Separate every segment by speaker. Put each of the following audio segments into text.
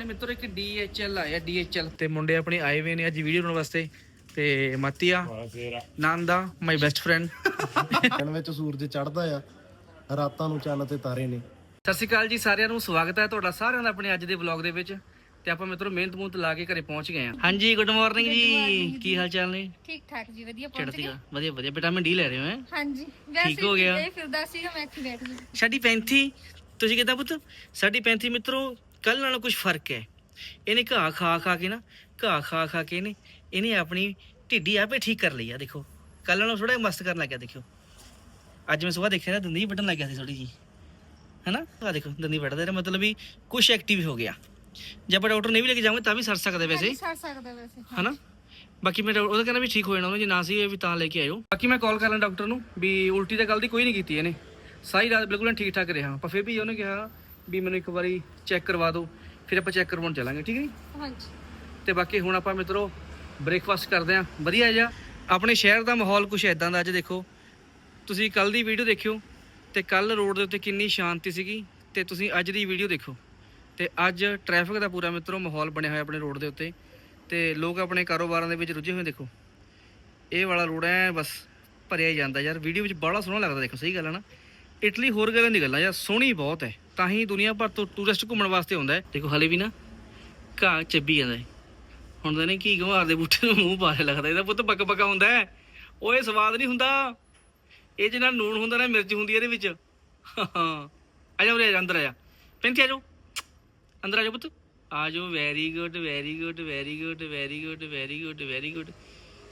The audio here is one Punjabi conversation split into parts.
Speaker 1: ਆਪਣੇ ਮਿੱਤਰ ਇੱਕ DHL ਆਇਆ DHL ਤੇ ਮੁੰਡੇ ਆਪਣੇ ਆਏ ਹੋਏ ਨੇ ਅੱਜ ਵੀਡੀਓ ਬਣਾਉਣ ਵਾਸਤੇ। ਤੇ ਮਤੀਆ ਨੰਦਾ ਮਾਈ ਬੈਸਟ ਫਰੈਂਡ
Speaker 2: ਦਿਨ ਵਿੱਚ ਸੂਰਜ ਚੜ੍ਹਦਾ ਆ ਰਾਤਾਂ ਨੂੰ ਚੰਨ ਤੇ ਤਾਰੇ ਨੇ।
Speaker 1: ਸਤਿ ਸ਼੍ਰੀ ਅਕਾਲ ਜੀ ਸਾਰਿਆਂ ਨੂੰ ਸਵਾਗਤ ਹੈ ਤੁਹਾਡਾ ਸਾਰਿਆਂ ਦਾ ਆਪਣੇ ਅੱਜ ਦੇ ਵਲੌਗ ਦੇ ਵਿੱਚ। ਤੇ ਆਪਾਂ ਮਿੱਤਰੋ ਮਿਹਨਤ ਮੂਹਨਤ ਲਾ ਕੇ ਘਰੇ ਪਹੁੰਚ ਗਏ ਹਾਂ। ਹਾਂਜੀ ਗੁੱਡ ਮਾਰਨਿੰਗ ਜੀ। ਕੀ ਹਾਲ ਚਾਲ ਨੇ?
Speaker 3: ਠੀਕ ਠਾਕ ਜੀ ਵਧੀਆ ਪਹੁੰਚ
Speaker 1: ਚੜ੍ਹਦੀ
Speaker 3: ਗਏ?
Speaker 1: ਕਲਾ। ਵਧੀਆ ਵਧੀਆ। ਵਿਟਾਮਿਨ ਡੀ ਲੈ ਰਹੇ ਹੋ ਹੈ?
Speaker 3: ਹਾਂਜੀ। ਵੈਸੇ
Speaker 1: ਠੀਕ ਹੋ ਗਿਆ।
Speaker 3: ਇਹ ਫਿਰਦਾ ਸੀਗਾ ਮੈਂ ਇੱਥੇ ਬੈਠ ਗਈ।
Speaker 1: ਸਾਡੀ ਪੈਂਥੀ ਤੁਸੀਂ ਕਿਦਾਂ ਪੁੱਤ? ਸਾਡੀ ਪੈਂਥੀ ਮਿੱਤਰੋ ਕੱਲ ਨਾਲੋਂ ਕੁਝ ਫ਼ਰਕ ਹੈ। ਇਹਨੇ ਘਾਹ ਖਾ ਖਾ ਕੇ ਨਾ ਘਾਹ ਖਾ ਖਾ ਕੇ ਇਹਨੇ ਇਹਨੇ ਆਪਣੀ ਢਿੱਡੀ ਆਪੇ ਠੀਕ ਕਰ ਲਈ ਆ ਦੇਖੋ। ਕੱਲ ਨਾਲੋਂ ਥੋੜਾ ਮਸਤ ਕਰਨ ਲੱਗਿਆ ਦੇਖਿਓ। ਅੱਜ ਮੈਂ ਸਵੇਰ ਦੇਖਿਆ ਨਾ ਦੰਦੀ ਵੱਢਣ ਲੱਗਿਆ ਸੀ ਥੋੜੀ ਜੀ ਹੈਨਾ? ਆ ਦੇਖੋ ਦੰਦੀ ਵੱਢਦਾ ਇਹਦਾ ਮਤਲਬ ਵੀ ਕੁਝ ਐਕਟਿਵ ਹੋ ਗਿਆ। ਜੇ ਆਪਾਂ ਡਾਕਟਰ ਨਹੀਂ ਵੀ ਲੈ ਕੇ ਜਾਵਾਂਗੇ ਤਾਂ ਵੀ ਸਰ ਸਕਦਾ ਵੈਸੇ।
Speaker 3: ਸਰ ਸਕਦਾ ਵੈਸੇ
Speaker 1: ਹਨਾ? ਬਾਕੀ ਮੈਂ ਉਹਦਾ ਕਹਿੰਦਾ ਵੀ ਠੀਕ ਹੋ ਜਾਣਾ ਉਹਨੇ ਜੇ ਨਾ ਸੀ ਇਹ ਵੀ ਤਾਂ ਲੈ ਕੇ ਆਇਓ। ਬਾਕੀ ਮੈਂ ਕਾਲ ਕਰ ਲਾਂ ਡਾਕਟਰ ਨੂੰ ਵੀ ਉਲਟੀ ਤਾਂ ਕੱਲ ਦੀ ਕੋਈ ਨਹੀਂ ਕੀਤੀ ਇਹਨੇ। ਸਾਰੀ ਰਾਤ ਬਿਲਕੁਲ ਠੀਕ ਠਾਕ ਰਿਹਾ। ਪਰ ਫਿਰ ਵੀ ਉਹਨੇ ਕਿਹਾ ਵੀ ਮੈਨੂੰ ਇੱਕ ਵਾਰੀ ਚੈੱਕ ਕਰਵਾ ਦਿਓ ਫਿਰ ਆਪਾਂ ਚੈੱਕ ਕਰਵਾਉਣ ਚੱਲਾਂਗੇ ਠੀਕ ਹੈ ਜੀ?
Speaker 3: ਹਾਂਜੀ।
Speaker 1: ਤੇ ਬਾਕੀ ਹੁਣ ਆਪਾਂ ਮਿੱਤਰੋ ਬ੍ਰੇਕਫਾਸਟ ਕਰਦੇ ਆਂ ਵਧੀਆ ਜਿਹਾ ਆਪਣੇ ਸ਼ਹਿਰ ਦਾ ਮਾਹੌਲ ਕੁਝ ਐਦਾਂ ਦਾ ਅੱਜ ਦੇਖੋ। ਤੁਸੀਂ ਕੱਲ ਦੀ ਵੀਡੀਓ ਦੇਖਿਓ ਤੇ ਕੱਲ ਰੋਡ ਦੇ ਉੱਤੇ ਕਿੰਨੀ ਸ਼ਾਂਤੀ ਸੀਗੀ ਤੇ ਤੁਸੀਂ ਅੱਜ ਦੀ ਵੀਡੀਓ ਦੇਖੋ। ਤੇ ਅੱਜ ਟ੍ਰੈਫਿਕ ਦਾ ਪੂਰਾ ਮਿੱਤਰੋ ਮਾਹੌਲ ਬਣਿਆ ਹੋਇਆ ਆਪਣੇ ਰੋਡ ਦੇ ਉੱਤੇ ਤੇ ਲੋਕ ਆਪਣੇ ਕਾਰੋਬਾਰਾਂ ਦੇ ਵਿੱਚ ਰੁੱਝੇ ਹੋਏ ਦੇਖੋ। ਇਹ ਵਾਲਾ ਰੋਡ ਐ ਬਸ ਭਰਿਆ ਹੀ ਜਾਂਦਾ ਯਾਰ ਵੀਡੀਓ ਵਿੱਚ ਬੜਾ ਸੋਹਣਾ ਲੱਗਦਾ ਦੇਖੋ ਸਹੀ ਗੱਲ ਹੈ ਨਾ। ਇਟਲੀ ਹੋਰ ਗੱਲਾਂ ਦੀ ਗੱਲਾਂ, ਯਾਰ ਸੋਹਣੀ ਬਹੁਤ ਹੈ। ਤਾਂ ਹੀ ਦੁਨੀਆ ਭਰ ਤੋਂ ਟੂਰਿਸਟ ਘੁੰਮਣ ਵਾਸਤੇ ਆਉਂਦਾ ਹੈ। ਦੇਖੋ, ਹਲੇ ਵੀ ਨਾ ਘਾਹ ਚੱਬੀ ਜਾਂਦਾ ਹੈ। ਹੁਣ ਤਾਂ ਨਹੀਂ ਕੀ ਗਵਾਰ ਦੇ ਬੂਟੇ ਨੂੰ ਮੂੰਹ ਪਾਰੇ ਲੱਗਦਾ। ਇਹਦਾ ਪੁੱਤ ਪੱਕ ਪੱਕਾ ਹੁੰਦਾ ਹੈ। ਇਹ ਸਵਾਦ ਨਹੀਂ ਹੁੰਦਾ। ਇਹ ਜਿਹਨਾਂ ਨੂਣ ਹੁੰਦਾ ਨਾ, ਮਿਰਚ ਹੁੰਦੀ ਹੈ ਇਹਦੇ ਵਿੱਚ। ਹਾਂ ਆ ਜਾ ਉਰੇ ਅੰਦਰ ਆ ਜਾ। ਪੈਂਤੀ ਆ ਜਾਓ। ਅੰਦਰ ਆ ਜਾਓ ਪੁੱਤ। ਆ ਜਾਓ। Very good very good very good very good very good very good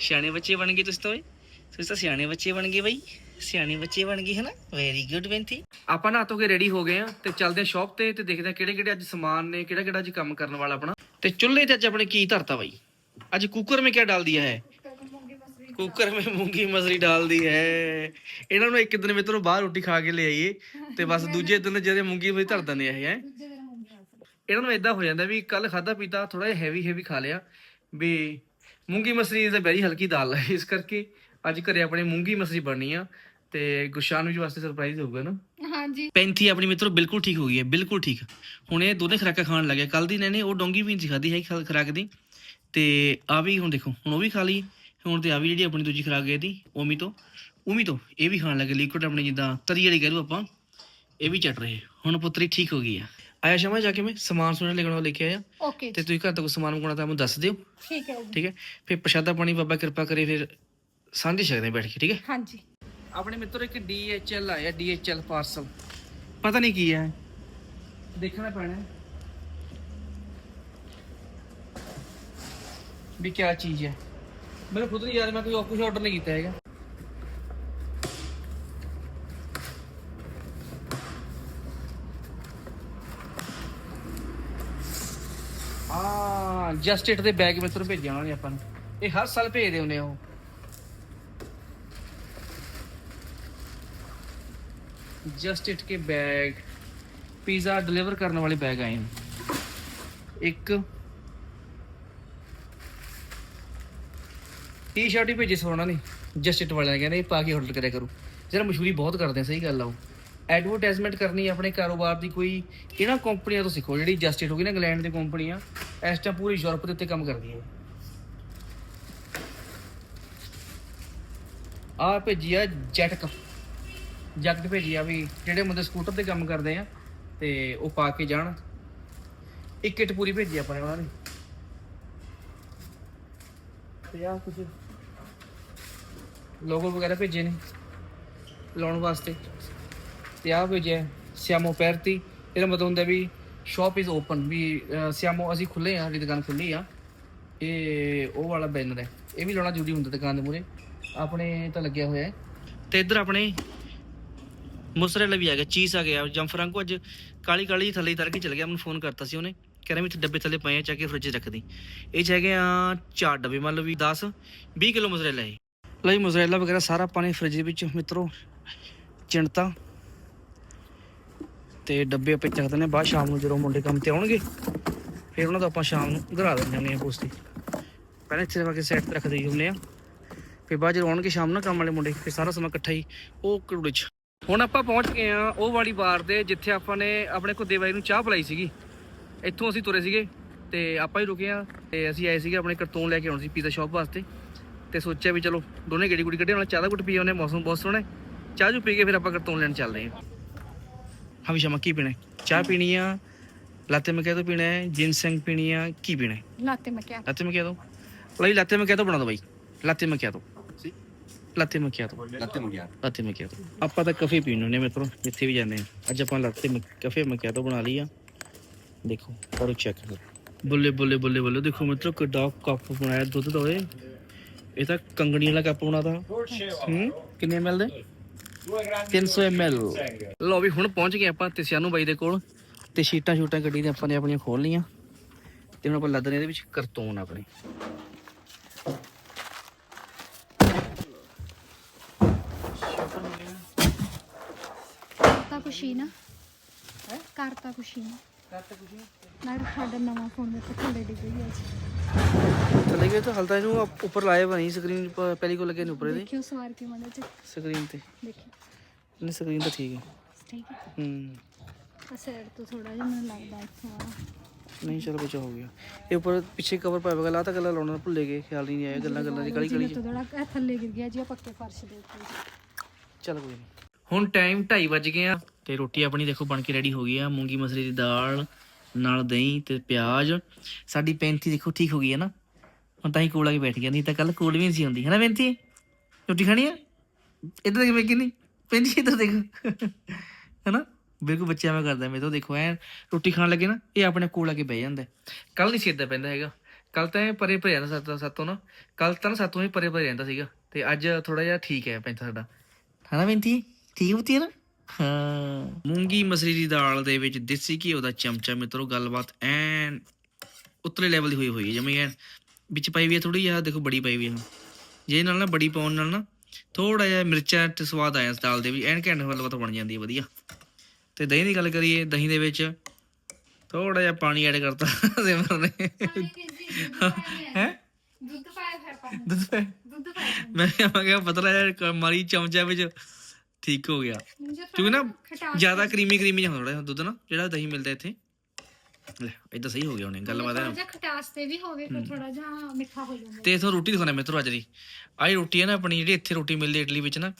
Speaker 1: ਸਿਆਣੇ ਬੱਚੇ ਬਣ ਗਏ ਤੁਸੀਂ ਤਾਂ ਓਏ। ਤੁਸੀਂ ਤਾਂ ਸਿਆਣੇ ਬੱਚੇ ਬਣ ਗਏ ਬਈ। ਸਿਆਣੀ ਬੱਚੀ ਬਣ ਗਈ ਹੈ ਵੈਰੀ ਗੁੱਡ ਬੈਂਤੀ ਆਪਾਂ ਨਾ ਤੋਂ ਕੇ ਰੈਡੀ ਹੋ ਗਏ ਆ ਤੇ ਚੱਲਦੇ ਆ ਸ਼ਾਪ ਤੇ ਤੇ ਦੇਖਦੇ ਆ ਕਿਹੜੇ ਕਿਹੜੇ ਅੱਜ ਸਮਾਨ ਨੇ, ਕਿਹੜਾ ਕਿਹੜਾ ਅੱਜ ਕੰਮ ਕਰਨ ਵਾਲਾ ਆਪਣਾ। ਤੇ ਚੁੱਲ੍ਹੇ ਤੇ ਅੱਜ ਆਪਣੇ ਕੀ ਧਰਤਾ ਬਾਈ? ਅੱਜ ਕੁੱਕਰ ਮੇ ਕੀ ਡਾਲ ਦਿਆ ਹੈ ਕੁੱਕਰ ਮੇ ਮੂੰਗੀ ਮਸਰੀ ਡਾਲ ਦੀ ਹੈ। ਇਹਨਾਂ ਨੂੰ ਇੱਕ ਦਿਨ ਮਿੱਤਰੋ ਬਾਹਰ ਰੋਟੀ ਖਾ ਕੇ ਲੈ ਆਈਏ ਤੇ ਬਸ ਦੂਜੇ ਦਿਨ ਜਿਹੜੇ ਮੂੰਗੀ ਮਸਰੀ ਧਰ ਦਿੰਦੇ ਆ ਇਹ, ਹੈ? ਇਹਨਾਂ ਨੂੰ ਇਦਾਂ ਹੋ ਜਾਂਦਾ ਵੀ ਕੱਲ ਖਾਦਾ ਪੀਤਾ ਥੋੜਾ ਜਿਹਾ ਹੈਵੀ ਹੈਵੀ ਖਾ ਲਿਆ ਵੀ ਮੂੰਗੀ ਮਸਰੀ ਤਾਂ ਬੜੀ ਹਲਕੀ ਦਾਲ ਹੈ ਇਸ ਕਰਕੇ ਅੱਜ ਘਰੇ ਆਪਣੇ ਮੂੰਗੀ ਮਸਰੀ ਬਣਨੀ ਆ। ਤੇ ਗੁਸ਼ਾਨ ਜੀ ਵਾਸਤੇ ਸਰਪ੍ਰਾਈਜ਼ ਹੋਊਗਾ ਨਾ।
Speaker 3: ਹਾਂਜੀ।
Speaker 1: ਪੈਂਥੀ ਆਪਣੀ ਮਿੱਤਰੋ ਬਿਲਕੁਲ ਠੀਕ ਹੋ ਗਈ ਹੈ ਬਿਲਕੁਲ ਠੀਕ। ਹੁਣ ਇਹ ਦੋਨੇ ਖਰਾਕਾਂ ਖਾਣ ਲੱਗਿਆ ਕੱਲ ਦੀ ਨੇ ਉਹ ਡੋਂਗੀ ਵੀ ਨਹੀਂ ਖਾਦੀ ਹੈ ਖੁਰਾਕ ਦੀ। ਤੇ ਆ ਵੀ ਹੁਣ ਦੇਖੋ ਹੁਣ ਉਹ ਵੀ ਖਾ ਲਈ। ਹੁਣ ਤੇ ਆ ਵੀ ਜਿਹੜੀ ਆਪਣੀ ਦੂਜੀ ਖਰਾਕ ਗਈ ਦੀ ਉਮੀ ਤੋਂ। ਉਮੀ ਤੋਂ ਇਹ ਵੀ ਖਾਣ ਲੱਗੇ ਲਿਕੁਇਡ ਆਪਣੀ ਜਿੱਦਾਂ ਤਰੀ ਵਾਲੀ ਕਹਿ ਲਓ ਆਪਾਂ ਇਹ ਵੀ ਚੱਟ ਰਹੇ। ਹੁਣ ਪੁੱਤਰੀ ਠੀਕ ਹੋ ਗਈ ਆ। ਆਇਆ ਸ਼ਮਾ ਜਾ ਕੇ ਮੈਂ ਸਮਾਨ ਸੁਣਾ ਲੈਣਾ ਲੈ ਕੇ ਆਇਆ।
Speaker 3: ਓਕੇ
Speaker 1: ਤੇ ਤੁਸੀਂ ਘਰ ਤੋਂ ਸਮਾਨ ਮੰਗਵਾਉਣਾ ਤਾਂ ਮੈਨੂੰ ਦੱਸ ਦਿਓ।
Speaker 3: ਠੀਕ ਹੈ
Speaker 1: ਠੀਕ ਹੈ? ਫਿਰ ਪ੍ਰਸ਼ਾਦਾ ਪਾਣੀ ਬਾਬਾ ਕਿਰਪਾ ਕਰੇ ਫਿਰ ਸਾਂਝੇ ਸਕਦੇ ਬੈਠ ਕੇ ਠੀਕ ਹੈ?
Speaker 3: ਹਾਂਜੀ।
Speaker 1: ਆਪਣੇ ਮਿੱਤਰ, ਇੱਕ DHL ਆਇਆ DHL ਪਾਰਸਲ ਪਤਾ ਨਹੀਂ ਕੀ ਹੈ। ਦੇਖਣਾ ਪੈਣਾ ਵੀ ਕੀ ਚੀਜ਼ ਹੈ। ਮੈਨੂੰ ਖੁਦ ਨਹੀਂ ਯਾਦ, ਮੈਂ ਕੋਈ ਕੁਝ ਆਰਡਰ ਨਹੀਂ ਕੀਤਾ ਹੈਗਾ। ਆ ਜਸਟ ਇਟ ਦੇ ਬੈਗ ਮਿੱਤਰ ਭੇਜਿਆ ਉਹਨਾਂ ਨੇ ਆਪਾਂ ਨੂੰ। ਇਹ ਹਰ ਸਾਲ ਭੇਜਦੇ ਹੁੰਦੇ ਆ ਉਹ। ਜਸਟ ਇਟ ਕੇ ਬੈਗ ਪੀਜ਼ਾ ਡਿਲੀਵਰ ਕਰਨ ਵਾਲੇ ਬੈਗ ਆਏ ਨੇ ਇੱਕ ਟੀ-ਸ਼ਰਟ ਹੀ ਭੇਜੀ ਸੋਣਾ ਨੇ ਜਸਟ ਇਟ ਵਾਲਿਆਂ ਨੇ ਕਹਿੰਦੇ ਪਾ ਕੇ ਆਰਡਰ ਕਰਿਆ ਕਰੋ ਜਿਹੜਾ ਮਸ਼ਹੂਰੀ ਬਹੁਤ ਕਰਦੇ ਆ ਸਹੀ ਗੱਲ ਆ ਉਹ ਐਡਵਰਟਾਈਜ਼ਮੈਂਟ ਕਰਨੀ ਆਪਣੇ ਕਾਰੋਬਾਰ ਦੀ ਕੋਈ ਇਹਨਾਂ ਕੰਪਨੀਆਂ ਤੋਂ ਸਿੱਖੋ ਜਿਹੜੀ ਜਸਟ ਇਟ ਹੋ ਗਈ ਨਾ ਇੰਗਲੈਂਡ ਦੀ ਕੰਪਨੀਆਂ ਇਸ ਟਾਈਮ ਪੂਰੀ ਯੂਰਪ ਦੇ ਉੱਤੇ ਕੰਮ ਕਰਦੀ ਹੈ ਆ ਭੇਜੀ ਆ ਜੈਟਕ ਜੈਕਟ ਭੇਜੀ ਆ ਵੀ ਜਿਹੜੇ ਬੰਦੇ ਸਕੂਟਰ ਤੇ ਕੰਮ ਕਰਦੇ ਆ ਤੇ ਉਹ ਪਾ ਕੇ ਜਾਣ। ਇੱਕ ਕਿਟ ਪੂਰੀ ਭੇਜੀ ਆਪਾਂ ਨੇ ਉਹਨਾਂ ਨੇ। ਤੇ ਆ ਕੁਝ ਲੋਗੋ ਵਗੈਰਾ ਭੇਜੇ ਨੇ ਲਾਉਣ ਵਾਸਤੇ। ਤੇ ਆ ਭੇਜਿਆ ਸਿਆਮੋ ਪੈਰਤੀ। ਇਹਦਾ ਮਤਲਬ ਹੁੰਦਾ ਵੀ ਸ਼ਾਪ ਇਜ਼ ਓਪਨ ਵੀ ਸਿਆਮੋ ਅਸੀਂ ਖੁੱਲੇ ਆ ਸਾਡੀ ਦੁਕਾਨ ਖੁੱਲੀ ਆ। ਇਹ ਉਹ ਵਾਲਾ ਬੈਨਰ ਹੈ। ਇਹ ਵੀ ਲਾਉਣਾ ਜ਼ਰੂਰੀ ਹੁੰਦਾ ਦੁਕਾਨ ਦੇ ਮੂਰੇ ਆਪਣੇ ਤਾਂ ਲੱਗਿਆ ਹੋਇਆ ਹੈ। ਤੇ ਇੱਧਰ ਆਪਣੇ ਮੁਸਰੇਲਾ ਵੀ ਆ ਗਿਆ ਚੀਜ਼ ਆ ਗਿਆ ਜੰਫਰਾਂਕੋ ਅੱਜ ਕਾਲੀ ਕਾਲੀ ਥੱਲੇ ਤਰ ਕੇ ਚਲ ਗਿਆ, ਮੈਨੂੰ ਫੋਨ ਕਰਤਾ ਸੀ ਉਹਨੇ, ਕਹਿ ਰਿਹਾ ਵੀ ਇੱਥੇ ਡੱਬੇ ਥੱਲੇ ਪਏ ਆ, ਚੱਕ ਕੇ ਫ੍ਰਿਜ 'ਚ ਰੱਖ ਦੀ। ਇਹ 'ਚ ਹੈਗੇ ਆ ਚਾਰ ਡੱਬੇ, ਮੰਨ ਲਓ ਵੀ 10 20 ਕਿਲੋ ਮੁਸਰੇਲਾ ਹੈ ਲਈ ਮੁਸਰੇਲਾ ਵਗੈਰਾ ਸਾਰਾ ਪਾਣੀ ਫ੍ਰਿਜ ਦੇ ਵਿੱਚ, ਮਿੱਤਰੋ, ਚਿਣਤਾ। ਤੇ ਡੱਬੇ ਆਪੇ ਚੱਕ ਦਿੰਦੇ ਹਾਂ, ਬਾਅਦ ਸ਼ਾਮ ਨੂੰ ਜਦੋਂ ਮੁੰਡੇ ਕੰਮ ਤੇ ਆਉਣਗੇ, ਫਿਰ ਉਹਨਾਂ ਤੋਂ ਆਪਾਂ ਸ਼ਾਮ ਨੂੰ ਘਰਾ ਦਿੰਦੇ ਹੁੰਦੇ ਆ ਪੋਸਟੀ ਪਹਿਲਾਂ ਇੱਥੇ ਰੱਖ ਕੇ ਸੈੱਟ ਤੇ ਰੱਖ ਦੇਈ ਹੁੰਦੇ ਆ ਫਿਰ ਬਾਅਦ ਜਦੋਂ ਆਉਣਗੇ ਸ਼ਾਮ ਨੂੰ ਕੰਮ ਵਾਲੇ ਮੁੰਡੇ, ਫਿਰ ਸਾਰਾ ਸਮਾਂ ਇਕੱਠਾ ਹੀ ਉਹ ਕਰੂੜੇ 'ਚ। ਹੁਣ ਆਪਾਂ ਪਹੁੰਚ ਗਏ ਆ ਉਹ ਵਾਲੀ ਬਾਰ ਦੇ ਜਿੱਥੇ ਆਪਾਂ ਨੇ ਆਪਣੇ ਘੁੱਦੇ ਬਾਈ ਨੂੰ ਚਾਹ ਪਿਲਾਈ ਸੀਗੀ। ਇੱਥੋਂ ਅਸੀਂ ਤੁਰੇ ਸੀਗੇ ਤੇ ਆਪਾਂ ਹੀ ਰੁਕੇ ਆ ਤੇ ਅਸੀਂ ਆਏ ਸੀਗੇ ਆਪਣੇ ਕਰਤੂਨ ਲੈ ਕੇ ਆਉਣ ਸੀ ਪੀਜ਼ਾ ਸ਼ਾਪ ਵਾਸਤੇ। ਤੇ ਸੋਚਿਆ ਵੀ ਚਲੋ ਦੋਨੇ ਗੇੜੀ ਗੁੜੀ ਕੱਢੇ ਨਾਲ ਚਾਹ ਦਾ ਘੁੱਟ ਪੀ ਆਉਂਦੇ ਹਾਂ, ਮੌਸਮ ਬਹੁਤ ਸੋਹਣਾ। ਚਾਹ ਜੂ ਪੀ ਕੇ ਫਿਰ ਆਪਾਂ ਕਰਤੂਨ ਲੈਣ ਚੱਲਦੇ ਹਾਂ। ਹਾਂ ਵੀ ਸ਼ਮਾ ਕੀ ਪੀਣਾ? ਚਾਹ ਪੀਣੀ ਆ ਲਾਤੇ ਮੈਂ ਕਹਿ ਪੀਣਾ ਹੈ ਜਿੰਸੈਂਗ ਪੀਣੀ ਆ ਕੀ ਪੀਣਾ?
Speaker 3: ਲਾਤੇ ਮੈਂ
Speaker 1: ਲਾਤੇ ਮੈਂ ਦੋ ਲਈ ਲਾਤੇ ਮੈਂ ਦੋ ਬਣਾ ਦੋ ਬਾਈ। ਲਾਤੇ ਮੈਂ ਦੋ ਲਾਤੇ ਮੈਂ ਕਹਿ ਦੋ
Speaker 4: ਲੱਤੇ ਮੁੰਡਿਆ
Speaker 1: ਲਾਤੇ ਮੈਂ ਕਹਿ ਦੋ ਆਪਾਂ ਤਾਂ ਕਾਫੀ ਪੀਣ ਹੁੰਦੇ ਮਿੱਤਰੋ ਜਿੱਥੇ ਵੀ ਜਾਂਦੇ ਆ ਅੱਜ ਆਪਾਂ ਲਾਤੇ ਕਾਫੇ ਮੈਂ ਕਹਿ ਦੋ ਬਣਾ ਲਈ ਆ ਦੇਖੋ ਕਰੋ ਚੈੱਕ ਬੁੱਲੇ ਬੁੱਲੇ ਬੁੱਲੇ ਬੁੱਲੇ ਦੇਖੋ ਮਿੱਤਰੋ ਕਿੱਡਾ ਕੱਪ ਬਣਾਇਆ ਦੁੱਧ ਦਾ ਓਏ ਇਹ ਤਾਂ ਕੰਗਣੀ ਵਾਲਾ ਕੱਪ ਬਣਾਤਾ ਹੂੰ ਕਿੰਨੇ ml ਦੇ 300 ml ਲੋ ਵੀ ਹੁਣ ਪਹੁੰਚ ਗਏ ਆਪਾਂ ਤੇ ਸਿਆਨੂ ਬਾਈ ਦੇ ਕੋਲ ਤੇ ਸ਼ੀਟਾਂ ਸ਼ੂਟਾਂ ਗੱਡੀ ਦੀਆਂ ਆਪਾਂ ਨੇ ਆਪਣੀਆਂ ਖੋਲ ਲਈਆਂ ਤੇ ਹੁਣ ਆਪਾਂ ਲੱਦਨੇ ਇਹਦੇ ਵਿੱਚ ਕਰਤੂਨ ਆਪਣੇ
Speaker 3: ਨਾ ਹੈ? ਕਰਤਾ ਕੁਛੀ ਨਾ ਮੈਂ ਤੁਹਾਡਾ ਨਵਾਂ ਫੋਨ ਮੇਰੇ ਕੋਲ ਥੱਲੇ ਡਿੱਗ ਗਿਆ ਜੀ।
Speaker 1: ਥੱਲੇ ਗਏ ਤਾਂ ਹਲਦਾ ਇਹਨੂੰ ਉੱਪਰ ਲਾਏ ਬਣੀ ਸਕਰੀਨ ਪਹਿਲੀ ਕੋ ਲੱਗੇ ਨੇ ਉੱਪਰ ਇਹਦੇ।
Speaker 3: ਦੇਖਿਓ ਸਵਾਰ ਕੇ ਮਨ ਚ।
Speaker 1: ਸਕਰੀਨ ਤੇ।
Speaker 3: ਦੇਖਿਓ।
Speaker 1: ਨਹੀਂ ਸਕਰੀਨ ਤਾਂ ਠੀਕ ਹੈ
Speaker 3: ਠੀਕ ਹੈ
Speaker 1: ਹੂੰ।
Speaker 3: ਆ ਸਾਈਡ ਤੋਂ ਥੋੜਾ ਜਿਹਾ ਮੈਨੂੰ ਲੱਗਦਾ ਇੱਥੋਂ ਆ।
Speaker 1: ਨਹੀਂ ਚਲੋ ਬਚਾ ਹੋ ਗਿਆ। ਇਹ ਉੱਪਰ ਪਿੱਛੇ ਕਵਰ ਪਾਇਆ ਹੋਇਆ ਲਾ ਤਾਂ ਗੱਲਾਂ ਲਾਉਣਾ ਭੁੱਲੇ ਗਏ ਖਿਆਲ ਨਹੀਂ ਆਇਆ ਗੱਲਾਂ ਗੱਲਾਂ ਦੀ ਕਾਲੀ ਕਾਲੀ
Speaker 3: ਜਿਵੇਂ ਤੋਂ ਥੋੜਾ ਇਹ ਥੱਲੇ ਗਿਰ ਗਿਆ ਜੀ ਉਹ ਪੱਕੇ ਫਰਸ਼ ਦੇ ਉੱਤੇ
Speaker 1: ਚੱਲ ਕੋਈ ਨਹੀਂ ਹੁਣ ਟਾਈਮ 2:30 ਵੱਜ ਗਏ ਆ। ਤੇ ਰੋਟੀ ਆਪਣੀ ਦੇਖੋ ਬਣ ਕੇ ਰੈਡੀ ਹੋ ਗਈ ਆ। ਮੂੰਗੀ ਮਸਰੀ ਦੀ ਦਾਲ, ਨਾਲ ਦਹੀਂ ਤੇ ਪਿਆਜ਼। ਸਾਡੀ ਪੈਂਤੀ ਦੇਖੋ ਠੀਕ ਹੋ ਗਈ ਹੈ ਨਾ। ਹੁਣ ਤਾਂ ਹੀ ਕੋਲ ਆ ਕੇ ਬੈਠ ਗਿਆ। ਨਹੀਂ ਤਾਂ ਕੱਲ ਕੋਲ ਵੀ ਨਹੀਂ ਸੀ ਹੁੰਦੀ। ਹੈ ਨਾ ਪੈਂਤੀ? ਰੋਟੀ ਖਾਣੀ ਆ ਇੱਧਰ ਦੇਖ ਮੈਂ ਕਿੰਨੀ ਪੈਂਤੀ ਇੱਧਰ ਦੇਖ। ਹੈਨਾ ਬਿਲਕੁਲ ਬੱਚਿਆਂ ਮੈਂ ਕਰਦਾ। ਮੇਰੇ ਤੋਂ ਦੇਖੋ ਐ ਰੋਟੀ ਖਾਣ ਲੱਗੇ ਨਾ, ਇਹ ਆਪਣੇ ਕੋਲ ਆ ਕੇ ਬਹਿ ਜਾਂਦਾ। ਕੱਲ ਨਹੀਂ ਸੀ ਪੈਂਦਾ ਹੈਗਾ। ਕੱਲ ਤਾਂ ਇਹ ਪਰੇ ਪਰੇ ਜਾਂਦਾ ਸਾਤੋਂ ਸਾਤੋਂ ਨਾ। ਕੱਲ ਤਾਂ ਨਾ ਸਾਤੋਂ ਹੀ ਪਰੇ ਪਰੇ ਰਹਿੰਦਾ ਸੀਗਾ। ਤੇ ਅੱਜ ਥੋੜਾ ਜਿਹਾ ਠੀਕ ਹੈ ਪੈਂਤਾ ਸਾਡਾ। ਹਨਾ ਬੇਨਤੀ ਠੀਕ ਹੁੰਦੀ ਹੈ ਨਾ? ਹਾਂ। ਮੂੰਗੀ ਮਸਰੀ ਦੀ ਦਾਲ ਦੇ ਵਿੱਚ ਦੇਸੀ ਘਿਓ ਦਾ ਚਮਚਾ ਮਿੱਤਰੋ ਗੱਲਬਾਤ ਐਨ ਉਤਲੇ ਲੈਵਲ ਦੀ ਹੋਈ ਹੋਈ ਹੈ ਜਮੀ ਐਨ ਵਿੱਚ ਪਾਈ ਵੀ ਹੈ ਥੋੜੀ ਜਿਹਾ ਦੇਖੋ ਬੜੀ ਪਾਈ ਵੀ ਹੈ ਜੇ ਨਾਲ ਨਾ ਬੜੀ ਪਾਉਣ ਨਾਲ ਨਾ ਥੋੜਾ ਜਿਹਾ ਮਿਰਚਾਂ ਤੇ ਸਵਾਦ ਆਇਆ ਇਸ ਦਾਲ ਦੇ ਵੀ ਐਨ ਘੈਂਟ ਗੱਲਬਾਤ ਬਣ ਜਾਂਦੀ ਹੈ ਵਧੀਆ। ਤੇ ਦਹੀਂ ਦੀ ਗੱਲ ਕਰੀਏ ਦਹੀਂ ਦੇ ਵਿੱਚ ਥੋੜਾ ਜਿਹਾ ਪਾਣੀ ਐਡ ਕਰਤਾ ਸਿਮਰ ਨੇ। ਹੈ
Speaker 3: ਦੁੱਧ ਪਾਇਆ ਫਿਰ
Speaker 1: ਦੁੱਧ
Speaker 3: ਪਾਇਆ
Speaker 1: ਮੈਂ ਕਿਹਾ ਕਿਹਾ ਪਤਲਾ ਜਿਹਾ ਮਾਰੀ ਚਮਚਾ ਵਿੱਚ ਠੀਕ ਹੋ ਗਿਆ। ਕਿਉਂਕਿ ਨਾ ਜ਼ਿਆਦਾ ਕਰੀਮੀ ਕਰੀਮੀ ਜਿਹਾ ਥੋੜਾ ਦੁੱਧ ਨਾ ਜਿਹੜਾ ਦਹੀਂ ਮਿਲਦਾ ਇੱਥੇ। ਲੈ ਇਦਾਂ ਸਹੀ ਹੋ ਗਿਆ ਉਹਨੇ ਗੱਲਬਾਤ ਹੈ
Speaker 3: ਖਟਾਸ ਤੇ ਵੀ ਹੋਵੇ ਫਿਰ ਥੋੜਾ ਜਿਹਾ ਮਿੱਠਾ ਹੋ ਜਾਂਦਾ।
Speaker 1: ਤੇ ਇਥੋਂ ਰੋਟੀ ਦਿਖਾਉਣਾ ਮਿੱਤਰੋ ਅੱਜ ਦੀ। ਆਹ ਰੋਟੀ ਹੈ ਨਾ ਆਪਣੀ ਜਿਹੜੀ ਇੱਥੇ ਰੋਟੀ ਮਿਲਦੀ ਇਟਲੀ ਵਿੱਚ ਨਾ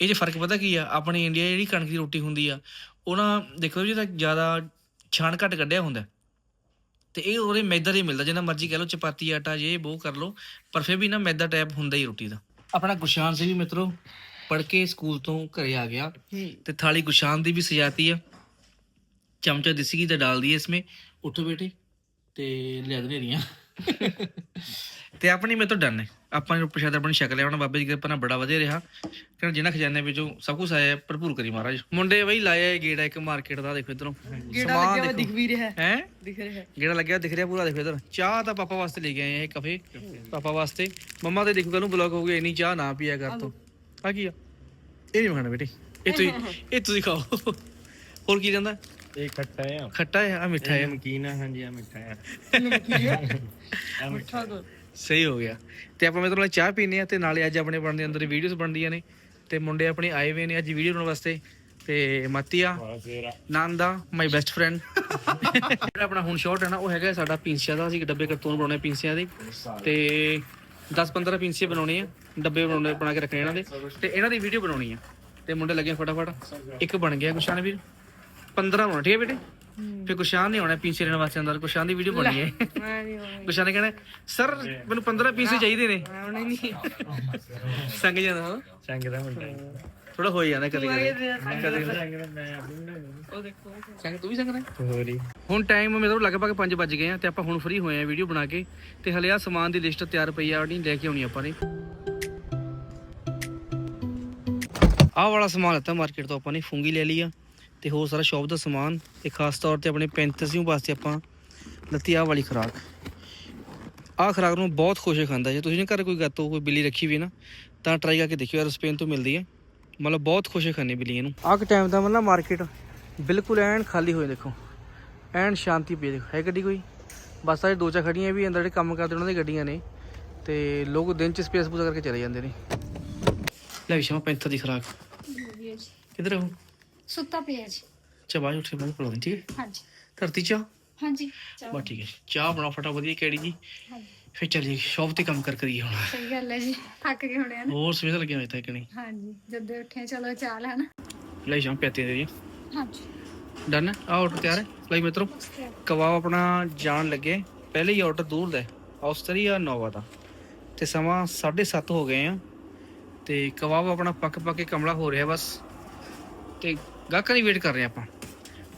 Speaker 1: ਇਹ 'ਚ ਫ਼ਰਕ ਪਤਾ ਕੀ ਆ? ਆਪਣੀ ਇੰਡੀਆ ਜਿਹੜੀ ਕਣਕ ਦੀ ਰੋਟੀ ਹੁੰਦੀ ਆ ਉਹ ਨਾ ਦੇਖੋ ਜੀ ਤਾਂ ਜ਼ਿਆਦਾ ਛਾਣ ਘੱਟ ਕੱਢਿਆ ਹੁੰਦਾ। ਤੇ ਇਹ ਉਹਦੇ ਮੈਦਾ ਦੇ ਮਿਲਦਾ ਜਿੰਨਾ ਮਰਜ਼ੀ ਕਹਿ ਲਓ ਚਪਾਤੀ ਆਟਾ ਜੇ ਉਹ ਕਰ ਲਓ ਪਰ ਫਿਰ ਵੀ ਨਾ ਮੈਦਾ ਟਾਈਪ ਹੁੰਦਾ ਹੀ ਰੋਟੀ ਦਾ। ਆਪਣਾ ਗੁਸ਼ਾਨ ਸਿੰਘ ਮਿੱਤਰੋ ਪੜ ਕੇ ਸਕੂਲ ਤੋਂ ਘਰੇ ਆ ਗਿਆ ਤੇ ਥਾਲੀ ਗੁਸ਼ਾਨ ਦੀ ਵੀ ਸਜਾਤੀ ਆ ਚਮਚਾ ਦੇਸੀ घी डाल दिए इसमें उठो बेटे ਤੇ ਲਿਆ ਦੇ ਰਹੀਆਂ ਤੇ ਆਪਣੀ ਮੇਰੇ ਤੋਂ ਡਨ ਹੈ ਆਪਾਂ ਨੂੰ ਪ੍ਰਸ਼ਾਦ ਆਪਣੀ ਸ਼ਕਲ ਹੈ ਉਹਨਾਂ ਬਾਬੇ ਦੀ ਕਿਰਪਾ ਨਾਲ ਬੜਾ ਵਧੀਆ ਰਿਹਾ ਕਿਉਂ ਜਿਹਨਾਂ ਖਜ਼ਾਨੇ ਵਿੱਚੋਂ ਸਭ ਕੁਝ ਆਇਆ ਹੈ, ਭਰਪੂਰ ਕਰੀ ਮਹਾਰਾਜ ਮੁੰਡੇ ਬਈ ਲਾਇਆ ਇਹ ਗੇੜਾ ਇੱਕ ਮਾਰਕੀਟ ਦਾ ਦੇਖੋ ਇਧਰੋਂ ਗੇੜਾ ਲੱਗਿਆ ਦਿਖ ਵੀ ਰਿਹਾ ਹੈ ਦਿਖ ਰਿਹਾ ਗੇੜਾ ਲੱਗਿਆ ਦਿਖ ਰਿਹਾ ਪੂਰਾ ਦੇਖੋ ਇਧਰ ਚਾਹ ਤਾਂ ਪਾਪਾ ਵਾਸਤੇ ਲੈ ਕੇ ਆਏ ਆ ਇਹ ਕਫੇ ਪਾਪਾ ਵਾਸਤੇ ਮੰਮਾ ਤੇ ਦੇਖੋ ਕੱਲ ਨੂੰ ਬਲੌਗ ਹੋ ਗਿਆ ਇੰਨੀ ਚਾਹ ਨਾ ਪੀਆ ਕਰ ਤੂੰ ਆ ਕੀ ਆ? ਇਹ ਨਹੀਂ ਖਾਣਾ ਬੇਟੇ। ਇਹ ਤੁਸੀਂ ਇਹ ਤੁਸੀਂ ਖਾਓ। ਹੋਰ ਕੀ ਜਾਂਦਾ?
Speaker 4: ਇਹ ਖੱਟਾ ਹੈ
Speaker 1: ਖੱਟਾ ਹੈ ਆ ਮਿੱਠਾ ਹੈ
Speaker 4: ਨਮਕੀਨ ਹੈ ਹਾਂਜੀ ਆ। ਮਿੱਠਾ ਹੈ ਮਿੱਠਾ ਦੋ
Speaker 1: ਸਹੀ ਹੋ ਗਿਆ। ਤੇ ਆਪਾਂ ਮੇਰੇ ਨਾਲ ਚਾਹ ਪੀਨੇ ਆ ਤੇ ਨਾਲੇ ਅੱਜ ਆਪਣੇ ਬਣਦੇ ਅੰਦਰ ਵੀਡੀਓਜ਼ ਬਣਦੀਆਂ ਨੇ। ਤੇ ਮੁੰਡੇ ਆਪਣੇ ਆਏ ਹੋਏ ਨੇ ਅੱਜ ਵੀਡੀਓ ਬਣਾਉਣ ਵਾਸਤੇ। ਤੇ ਮਾਤੀਆ ਨੰਦਾ ਮਾਈ ਬੈਸਟ ਫਰੈਂਡ ਜਿਹੜਾ ਆਪਣਾ ਹੁਣ ਸ਼ਾਟ ਹੈ ਨਾ ਉਹ ਹੈਗਾ ਸਾਡਾ ਪਿੰਸਿਆ ਦਾ। ਅਸੀਂ ਡੱਬੇ ਕਰਤੂਨ ਬਣਾਉਣੇ ਪਿੰਸਿਆਂ ਦੇ। ਤੇ 10-15 ਪਿੰਸੇ ਬਣਾਉਣੇ ਆ ਡੱਬੇ ਬਣਾਉਣੇ ਬਣਾ ਕੇ ਰੱਖਣੇ ਇਹਨਾਂ ਦੇ। ਤੇ ਇਹਨਾਂ ਦੀ ਵੀਡੀਓ ਬਣਾਉਣੀ ਆ। ਤੇ ਮੁੰਡੇ ਲੱਗੇ ਫਟਾਫਟ। ਇੱਕ ਬਣ ਗਿਆ ਗੁਸ਼ਾਨ ਵੀਰ। 15 ਬਣਾਉਣੇ ਠੀਕ ਹੈ ਬੇਟੇ? ਫਿਰ ਗੁਸ਼ਾਨ ਨਹੀਂ ਆਉਣਾ ਪਿੰਸੇ ਲੈਣ ਵਾਸਤੇ ਅੰਦਰ। ਗੁਸ਼ਾਨ ਦੀ ਵੀਡੀਓ ਬਣੀ ਹੈ। ਗੁਸ਼ਾਨ ਨੇ ਕਹਿਣਾ ਸਰ ਮੈਨੂੰ 15 ਪਿੰਸੇ ਚਾਹੀਦੇ ਨੇ। ਸੰਗ ਜਾਂਦਾ
Speaker 4: ਚੰਗ ਦਾ ਮੁੰਡਾ
Speaker 1: ਥੋੜਾ ਹੋ ਜਾਂਦਾ ਕਦੇ ਕਦੇ ਕਦੇ।
Speaker 4: ਚੰਗ ਦਾ ਮੈਂ ਆਪ ਨੂੰ
Speaker 1: ਸੰਗ ਤੂੰ ਵੀ ਸੰਗਦਾ
Speaker 4: ਹੋਰੀ
Speaker 1: ਹੁਣ ਟਾਈਮ ਮੇਰੇ ਤੋਂ ਲਗਭਗ 5 ਵੱਜ ਗਏ ਆ ਤੇ ਆਪਾਂ ਹੁਣ ਫ੍ਰੀ ਹੋਏ ਆ ਵੀਡੀਓ ਬਣਾ ਕੇ ਤੇ ਹਲੇ ਆ ਸਮਾਨ ਦੀ ਲਿਸਟ ਤਿਆਰ ਪਈ ਆ ਨਹੀਂ ਲੈ ਕੇ ਆਉਣੀ ਆਪਾਂ ਨੇ। ਆਹ ਵਾਲਾ ਸਮਾਨ ਲੱਤਾ ਮਾਰਕੀਟ ਤੋਂ ਆਪਾਂ ਨੇ ਫੁੰਗੀ ਲੈ ਲਈ ਆ ਤੇ ਹੋਰ ਸਾਰਾ ਸ਼ੌਪ ਦਾ ਸਮਾਨ ਤੇ ਖਾਸ ਤੌਰ ਤੇ ਆਪਣੇ ਪੈਂਤਸਿਉ ਵਾਸਤੇ ਆਪਾਂ ਲੱਤੀ ਆਹ ਵਾਲੀ ਖੁਰਾਕ। ਆਹ ਖੁਰਾਕ ਨੂੰ ਬਹੁਤ ਖੁਸ਼ ਖਾਂਦਾ ਜੇ ਤੁਸੀਂ ਨੇ ਘਰ ਕੋਈ ਗਾਤੋ ਕੋਈ ਬਿੱਲੀ ਰੱਖੀ ਵੀ ਨਾ ਤਾਂ ਟਰਾਈ ਕਰਕੇ ਦੇਖਿਓ ਯਾਰ ਸਪੇਨ ਤੋਂ ਮਿਲਦੀ ਹੈ ਮਤਲਬ ਬਹੁਤ ਖੁਸ਼ ਖਾਂਦੀ ਬਿੱਲੀ ਇਹਨੂੰ। ਆਹ ਕਿ ਟਾਈਮ ਦਾ ਮਤਲਬ ਮਾਰਕੀਟ ਬਿਲਕੁਲ ਐਨ ਖਾਲੀ ਹੋਏ ਦੇਖੋ। ਐਨ ਸ਼ਾਂਤੀ ਪਈ ਦੇਖੋ। ਹੈ ਗੱਡੀ ਕੋਈ? ਬੱਸਾਂ 'ਚ ਦੋ ਚਾ ਖੜੀਆਂ ਵੀ ਅੰਦਰ ਜਿਹੜੇ ਕੰਮ ਕਰਦੇ ਉਹਨਾਂ ਦੀ ਗੱਡੀਆਂ ਨੇ। ਤੇ ਲੋਕ ਦਿਨ 'ਚ ਸਪੇਸ ਪੂਜਾ ਕਰਕੇ ਚਲੇ ਜਾਂਦੇ ਨੇ। ਲੈ ਵਿਸ਼ਾ ਪੈਂਥਰ ਦੀ ਖਰਾਕ। ਕਿੱਧਰ ਹੋ
Speaker 3: ਸੁੱਤਾ ਪਿਆ ਜੀ।
Speaker 1: ਚਾ ਬਾਜ ਉੱਠ ਬਾਜ ਪੜਾਉਣੀ ਠੀਕ ਹੈ?
Speaker 3: ਹਾਂਜੀ।
Speaker 1: ਧਰਤੀ 'ਚ ਆ।
Speaker 3: ਹਾਂਜੀ
Speaker 1: ਬਸ ਠੀਕ ਹੈ। ਚਾਹ ਬਣਾਓ ਫਟਾ ਵਧੀਆ ਕਿਹੜੀ ਜੀ?
Speaker 3: ਹਾਂਜੀ।
Speaker 1: ਫਿਰ ਚੱਲੀਏ ਸ਼ੌਪ ਤੇ ਕੰਮ ਕਰ ਕਰੀਏ ਹੁਣ।
Speaker 3: ਸਹੀ ਗੱਲ ਹੈ ਜੀ ਥੱਕ ਗਏ ਹੋਣੇ ਆ ਨਾ।
Speaker 1: ਹੋਰ ਸਵੇਰ ਲੱਗੇ ਹੋਏ ਤਾਂ ਕਿ ਨਹੀਂ?
Speaker 3: ਹਾਂਜੀ ਜਦੋਂ ਉੱਠੇ ਚਲੋ ਚਾਹ ਲੈਣ।
Speaker 1: ਲੈ ਸ਼ਾਮ ਪਿਆਤੇ ਦੇ ਜੀ
Speaker 3: ਹਾਂਜੀ।
Speaker 1: ਡਨ ਆ ਆਰਡਰ ਤਿਆਰ ਹੈ? ਲਈ ਮਿੱਤਰੋ ਕਬਾਬ ਆਪਣਾ ਜਾਣ ਲੱਗੇ। ਪਹਿਲੇ ਹੀ ਆਰਡਰ ਦੂਰ ਦਾ ਹੈ, ਆਸਟਰੀਆ ਨੋਵਾ ਦਾ। ਤੇ ਸਮਾਂ 7:30 ਹੋ ਗਏ ਆ। ਤੇ ਕਬਾਬ ਆਪਣਾ ਪੱਕ ਪੱਕ ਕੇ ਕਮਲਾ ਹੋ ਰਿਹਾ ਬਸ। ਤੇ ਗਾਹਕਾਂ ਦੀ ਵੇਟ ਕਰ ਰਹੇ ਆਪਾਂ।